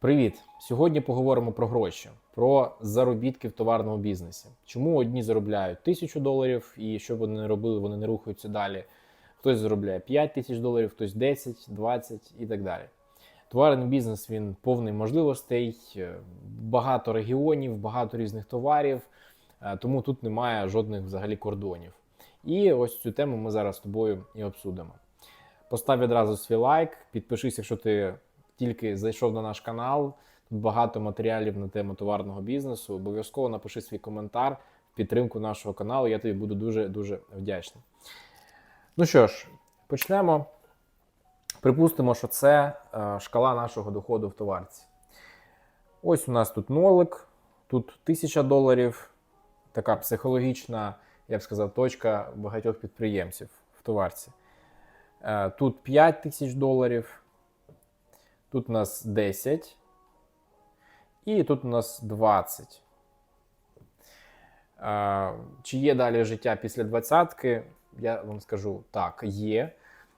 Привіт! Сьогодні поговоримо про гроші, про заробітки в товарному бізнесі. Чому одні заробляють тисячу доларів, і що б вони не робили, вони не рухаються далі. Хтось заробляє 5 тисяч доларів, хтось 10, 20 і так далі. Товарний бізнес він повний можливостей, е, багато регіонів, багато різних товарів, е, тому тут немає жодних взагалі кордонів. І ось цю тему ми зараз з тобою і обсудимо. Постав відразу свій лайк, підпишись, якщо ти тільки зайшов на наш канал. Тут багато матеріалів на тему товарного бізнесу. Обов'язково напиши свій коментар в підтримку нашого каналу. Я тобі буду дуже дуже вдячний. Ну що ж, почнемо. Припустимо, що це е, шкала нашого доходу в товарці. Ось у нас тут нолик, тут 1000 доларів. Така психологічна, я б сказав, точка багатьох підприємців в товарці. Е, Тут 5 тисяч доларів. Тут у нас 10. І тут у нас 20. А, Чи є далі життя після двадцятки? Я вам скажу так, є.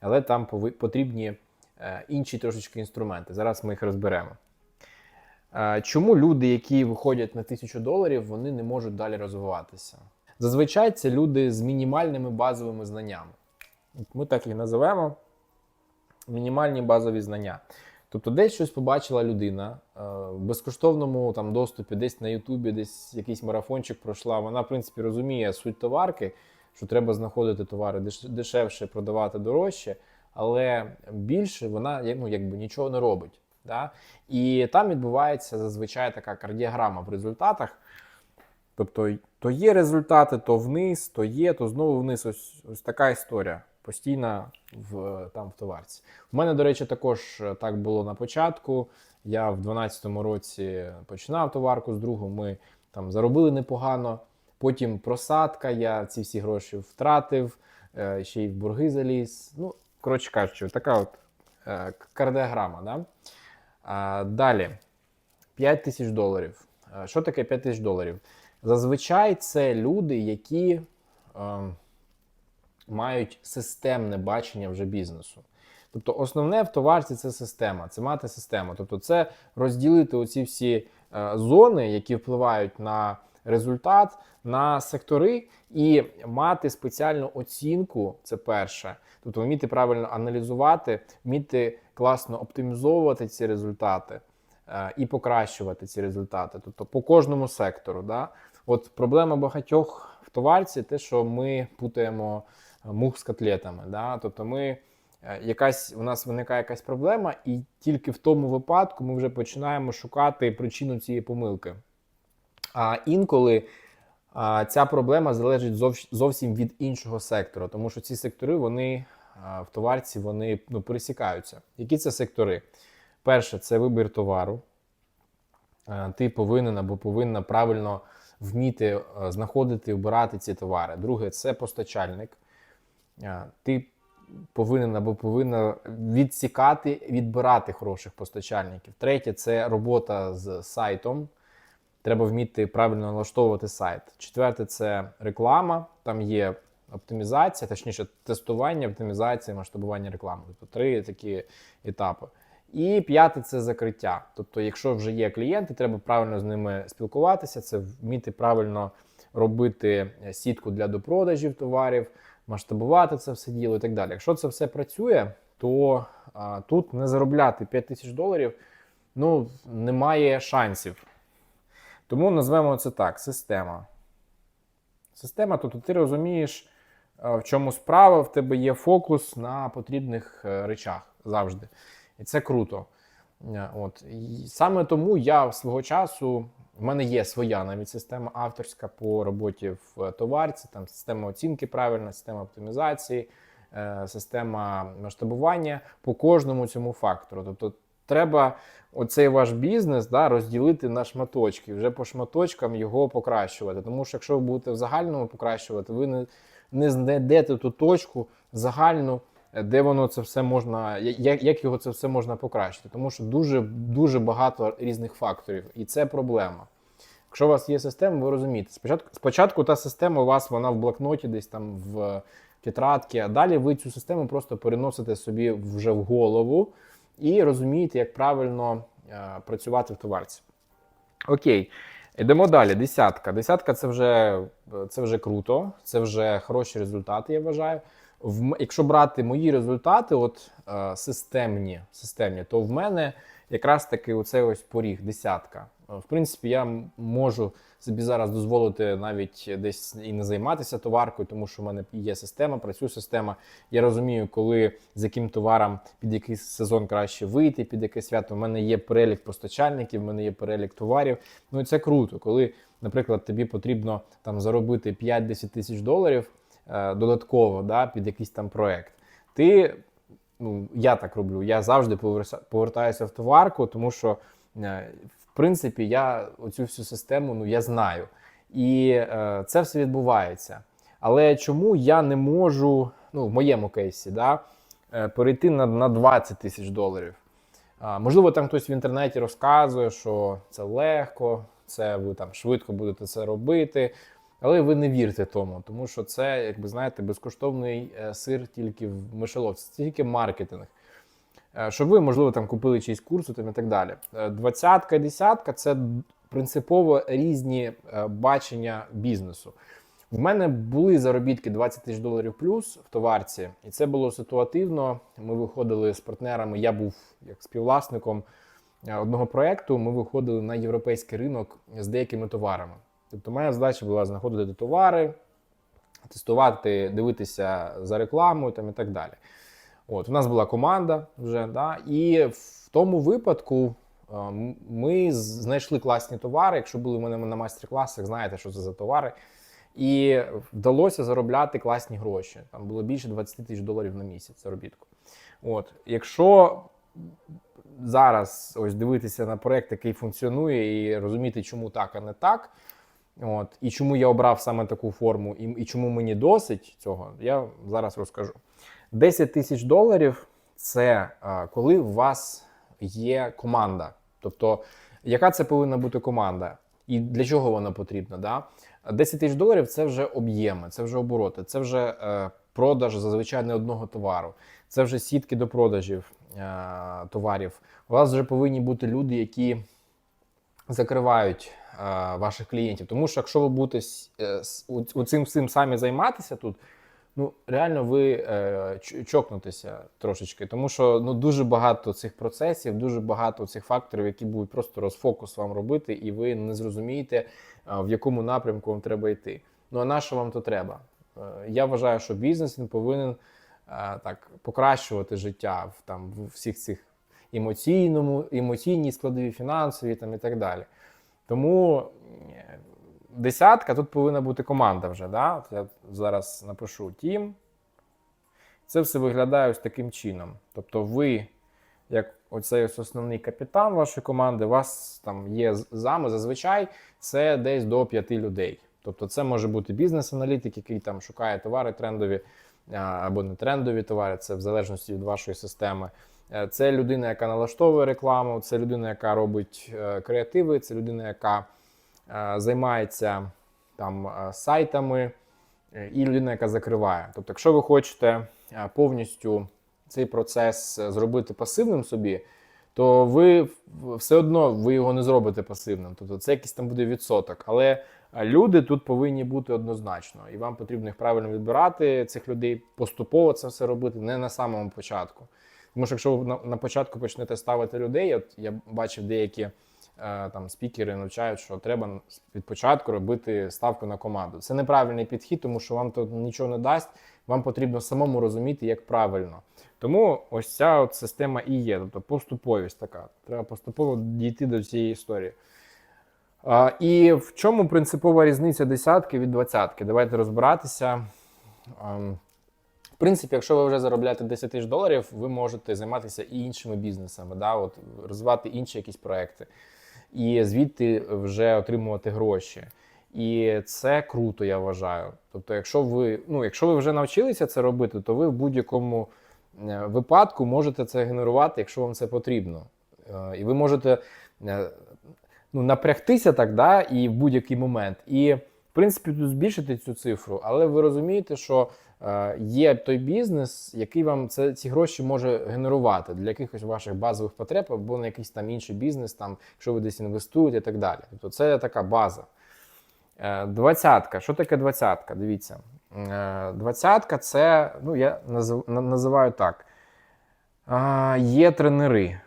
Але там потрібні е, інші трошечки інструменти. Зараз ми їх розберемо. Чому люди, які виходять на 1000 доларів, вони не можуть далі розвиватися? Зазвичай це люди з мінімальними базовими знаннями. Ми так їх називаємо мінімальні базові знання. Тобто, десь щось побачила людина е, в безкоштовному там доступі, десь на Ютубі, десь якийсь марафончик пройшла. Вона, в принципі, розуміє суть товарки, що треба знаходити товари дешевше, продавати дорожче, але більше вона ну, якби нічого не робить. Да? І там відбувається зазвичай така кардіограма в результатах. Тобто, то є результати, то вниз, то є, то знову вниз. Ось, ось така історія постійна в, там в товарці. У мене, до речі, також е, так було на початку. Я в 2012 році починав товарку з другом. Ми там заробили непогано. Потім просадка, я ці всі гроші втратив, е, ще й в борги заліз. Ну, коротше кажучи, така от е, кардіограма. Да? Далі 5 тисяч доларів. Що таке 5 тисяч доларів? Зазвичай це люди, які е, мають системне бачення вже бізнесу. Тобто, основне в товарці це система, це мати систему. Тобто, це розділити оці всі е, зони, які впливають на результат, на сектори, і мати спеціальну оцінку. Це перше. Тобто, вміти правильно аналізувати, вміти класно оптимізовувати ці результати е, і покращувати ці результати. Тобто, по кожному сектору. Да? От проблема багатьох в товарці, те, що ми путаємо мух з котлетами. Да? Тобто ми е, якась у нас виникає якась проблема, і тільки в тому випадку ми вже починаємо шукати причину цієї помилки. А інколи а, ця проблема залежить зовш- зовсім від іншого сектора, тому що ці сектори вони а, в товарці вони ну, пересікаються. Які це сектори? Перше, це вибір товару. Е, Ти повинен або повинна правильно вміти е, знаходити обирати ці товари. Друге, це постачальник. Ти повинен або повинна відсікати, відбирати хороших постачальників. Третє це робота з сайтом. Треба вміти правильно налаштовувати сайт. Четверте це реклама. Там є оптимізація, точніше, тестування, оптимізація, масштабування реклами. Тобто три такі етапи. І п'яте це закриття. Тобто, якщо вже є клієнти, треба правильно з ними спілкуватися, це вміти правильно робити сітку для допродажів товарів, масштабувати це все діло і так далі. Якщо це все працює, то а, тут не заробляти 5 тисяч доларів ну, немає шансів. Тому назвемо це так: система. Система, тобто ти розумієш, в чому справа, в тебе є фокус на потрібних е, речах завжди. І це круто. Е, От. І саме тому я свого часу, в мене є своя навіть система авторська по роботі в товарці, там система оцінки правильна, система оптимізації, е, система масштабування по кожному цьому фактору. Тобто треба оцей ваш бізнес да, розділити на шматочки, вже по шматочкам його покращувати. Тому що якщо ви будете в загальному покращувати, ви не, не знайдете ту точку загальну, е, де воно це все можна, як, його це все можна покращити. Тому що дуже, дуже багато різних факторів, і це проблема. Якщо у вас є система, ви розумієте, спочатку, спочатку та система у вас вона в блокноті, десь там в тетрадці, а далі ви цю систему просто переносите собі вже в голову і розумієте, як правильно е, працювати в товарці. Окей, йдемо далі. Десятка. Десятка це вже, це вже круто, це вже хороші результати, я вважаю. В, якщо брати мої результати, от е, системні, системні, то в мене якраз таки оцей ось поріг, десятка. Е, В принципі, я можу собі зараз дозволити навіть десь і не займатися товаркою, тому що в мене є система, працює система. Я розумію, коли з яким товаром під який сезон краще вийти, під яке свято. У мене є перелік постачальників, в мене є перелік товарів. Ну і це круто, коли, наприклад, тобі потрібно там заробити 5-10 тисяч доларів додатково да, під якийсь там проект. Ти, ну я так роблю, я завжди повертаюся в товарку, тому що е, в принципі я оцю всю систему ну, я знаю. І е, це все відбувається. Але чому я не можу, ну, в моєму кейсі, да, е, перейти на, на 20 тисяч доларів? А, можливо, там хтось в інтернеті розказує, що це легко, це ви там швидко будете це робити. Але ви не вірте тому, тому що це, як ви знаєте, безкоштовний е, сир тільки в мишеловці, тільки маркетинг. Е, Щоб ви, можливо, там купили чийсь курс там, і так далі. Е, Двадцятка, десятка це принципово різні бачення бізнесу. В мене були заробітки 20 тисяч доларів плюс в товарці, і це було ситуативно. Ми виходили з партнерами. Я був як співвласником одного проекту. Ми виходили на європейський ринок з деякими товарами. Тобто, моя задача була знаходити товари, тестувати, дивитися за рекламою там і так далі. От, у нас була команда вже, да, і в тому випадку е, ми знайшли класні товари. Якщо були в мене на майстер-класах, знаєте, що це за товари. І вдалося заробляти класні гроші. Там було більше 20 тисяч доларів на місяць заробітку. От, якщо зараз ось дивитися на проект, який функціонує, і розуміти, чому так, а не так. От, і чому я обрав саме таку форму, і, і чому мені досить цього, я зараз розкажу. 10 тисяч доларів це а, коли у вас є команда. Тобто, яка це повинна бути команда? І для чого вона потрібна? Да? 10 тисяч доларів це вже об'єми, це вже обороти, це вже е, продаж зазвичай не одного товару, це вже сітки до продажів е, товарів. У вас вже повинні бути люди, які закривають е, ваших клієнтів. Тому що якщо ви будете е, цим всім самі займатися тут, ну реально ви е, чокнутеся трошечки, тому що ну дуже багато цих процесів, дуже багато цих факторів, які будуть просто розфокус вам робити, і ви не зрозумієте, е, в якому напрямку вам треба йти. Ну а на що вам то треба? Я вважаю, що бізнес він повинен так покращувати життя в там в всіх цих емоційному, емоційній складові, фінансові там і так далі. Тому е, десятка тут повинна бути команда вже. Да? Я зараз напишу тім. Це все виглядає ось таким чином. Тобто, ви, як оцей ось основний капітан вашої команди, у вас там є зами, зазвичай це десь до п'яти людей. Тобто, це може бути бізнес-аналітик, який там шукає товари трендові або не трендові товари, це в залежності від вашої системи. Е, Це людина, яка налаштовує рекламу, це людина, яка робить е, креативи, це людина, яка е, займається там сайтами, і людина, яка закриває. Тобто, якщо ви хочете повністю цей процес зробити пасивним собі, то ви все одно ви його не зробите пасивним. Тобто це якийсь там буде відсоток. Але люди тут повинні бути однозначно, і вам потрібно їх правильно відбирати, цих людей поступово це все робити, не на самому початку. Тому що якщо ви на, на початку почнете ставити людей, от я бачив деякі е, там спікери навчають, що треба від початку робити ставку на команду. Це неправильний підхід, тому що вам то нічого не дасть. Вам потрібно самому розуміти, як правильно. Тому ось ця от система і є, тобто поступовість така. Треба поступово дійти до цієї історії. А, і в чому принципова різниця десятки від двадцятки? Давайте розбиратися. Принципі, якщо ви вже заробляєте 10 тисяч доларів, ви можете займатися і іншими бізнесами, да? от, розвивати інші якісь проекти, і звідти вже отримувати гроші. І це круто, я вважаю. Тобто, якщо ви, ну, якщо ви вже навчилися це робити, то ви в будь-якому е, випадку можете це генерувати, якщо вам це потрібно. Е, І ви можете е, ну, напрягтися так, да, і в будь-який момент. І, в принципі, збільшити цю цифру, але ви розумієте, що є той бізнес, який вам це, ці гроші може генерувати для якихось ваших базових потреб або на якийсь там інший бізнес, там, якщо ви десь інвестуєте і так далі. Тобто це така база. Е, Двадцятка. Що таке двадцятка? Дивіться. Е, Двадцятка це, ну, я називаю так. Є тренери.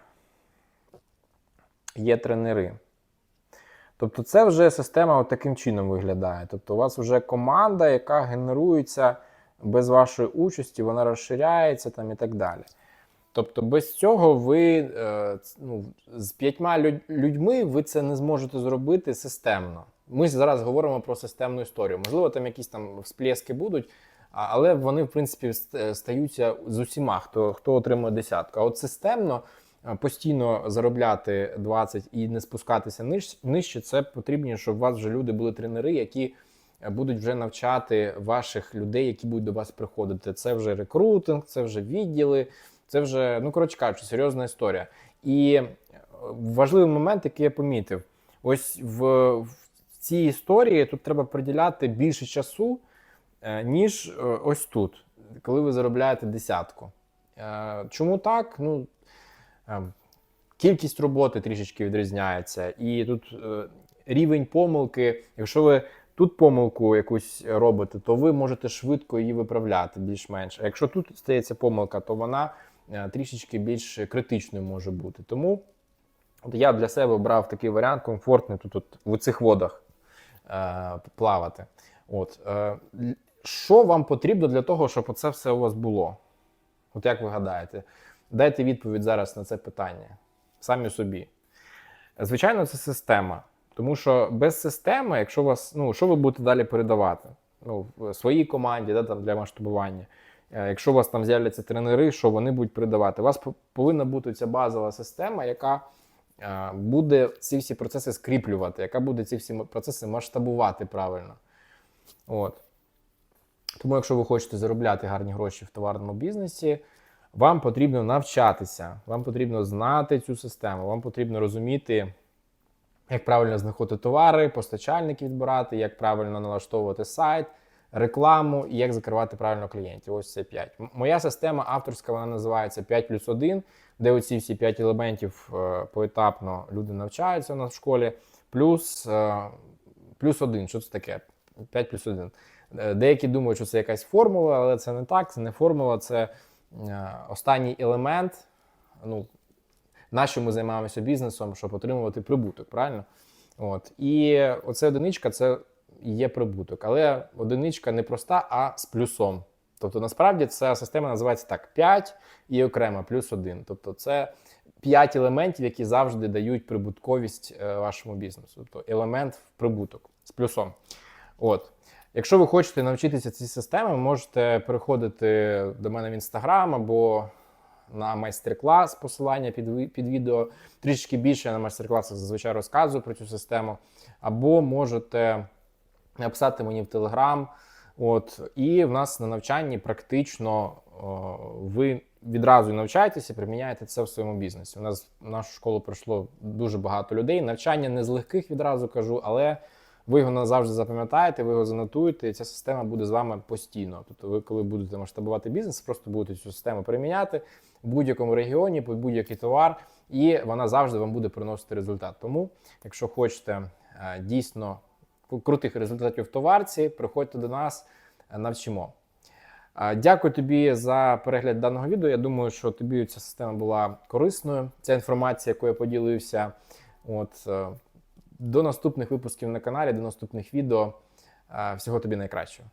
Є тренери. Тобто, це вже система от таким чином виглядає. Тобто, у вас вже команда, яка генерується без вашої участі, вона розширяється там і так далі. Тобто, без цього ви е, ну, з п'ятьма людьми ви це не зможете зробити системно. Ми зараз говоримо про системну історію. Можливо, там якісь там всплески будуть, але вони, в принципі, е, стаються з усіма, хто, хто отримує десятку. А от системно е, постійно заробляти 20 і не спускатися нижче, це потрібно, щоб у вас вже люди були тренери, які будуть вже навчати ваших людей, які будуть до вас приходити. Це вже рекрутинг, це вже відділи, це вже, ну коротше кажучи, серйозна історія. І е, важливий момент, який я помітив, ось в, в цій історії тут треба приділяти більше часу, е, ніж е, ось тут, коли ви заробляєте десятку. Чому так? Ну, е, кількість роботи трішечки відрізняється, і тут рівень помилки, якщо ви тут помилку якусь робите, то ви можете швидко її виправляти більш-менш. А якщо тут стається помилка, то вона е, трішечки більш критичною може бути. Тому от я для себе обрав такий варіант комфортний тут, от, в цих водах е, плавати. От, е, що вам потрібно для того, щоб це все у вас було? От як ви гадаєте? Дайте відповідь зараз на це питання самі собі. Звичайно, це система. Тому що без системи, якщо вас, ну, що ви будете далі передавати? Ну, в своїй команді, да, там, для масштабування. Е, Якщо у вас там з'являться тренери, що вони будуть передавати? У вас повинна бути ця базова система, яка е, буде ці всі процеси скріплювати, яка буде ці всі процеси масштабувати правильно. От. Тому, якщо ви хочете заробляти гарні гроші в товарному бізнесі, вам потрібно навчатися, вам потрібно знати цю систему, вам потрібно розуміти, як правильно знаходити товари, постачальників відбирати, як правильно налаштовувати сайт, рекламу і як закривати правильно клієнтів. Ось це 5. Моя система авторська вона називається 5 плюс 1, де оці всі 5 елементів е, поетапно люди навчаються у нас в школі, плюс, е, плюс 1. Що це таке? 5 плюс 1. Е, Деякі думають, що це якась формула, але це не так, це не формула, це останній елемент. Ну, нащо ми займаємося бізнесом, щоб отримувати прибуток, правильно? От. І оце одиничка це є прибуток. Але одиничка не проста, а з плюсом. Тобто, насправді ця система називається так: 5 і окремо плюс 1. Тобто, це 5 елементів, які завжди дають прибутковість е, вашому бізнесу. Тобто елемент в прибуток з плюсом. От. Якщо ви хочете навчитися цій системі, можете переходити до мене в інстаграм або на майстер-клас, посилання під, під відео. Трішки більше на майстер-класах зазвичай розказую про цю систему. Або можете написати мені в Телеграм. От, і в нас на навчанні практично о, ви відразу навчаєтеся, приміняєте це в своєму бізнесі. У нас в нашу школу прийшло дуже багато людей. Навчання не з легких відразу кажу, але ви його назавжди запам'ятаєте, ви його занотуєте, і ця система буде з вами постійно. Тобто, ви, коли будете масштабувати бізнес, просто будете цю систему приміняти в будь-якому регіоні, під будь-який товар, і вона завжди вам буде приносити результат. Тому, якщо хочете е, дійсно крутих результатів в товарці, приходьте до нас, е, навчимо. Е, Дякую тобі за перегляд даного відео. Я думаю, що тобі ця система була корисною. Ця інформація, яку я поділився. От, до наступних випусків на каналі, до наступних відео. Е, Всього тобі найкращого.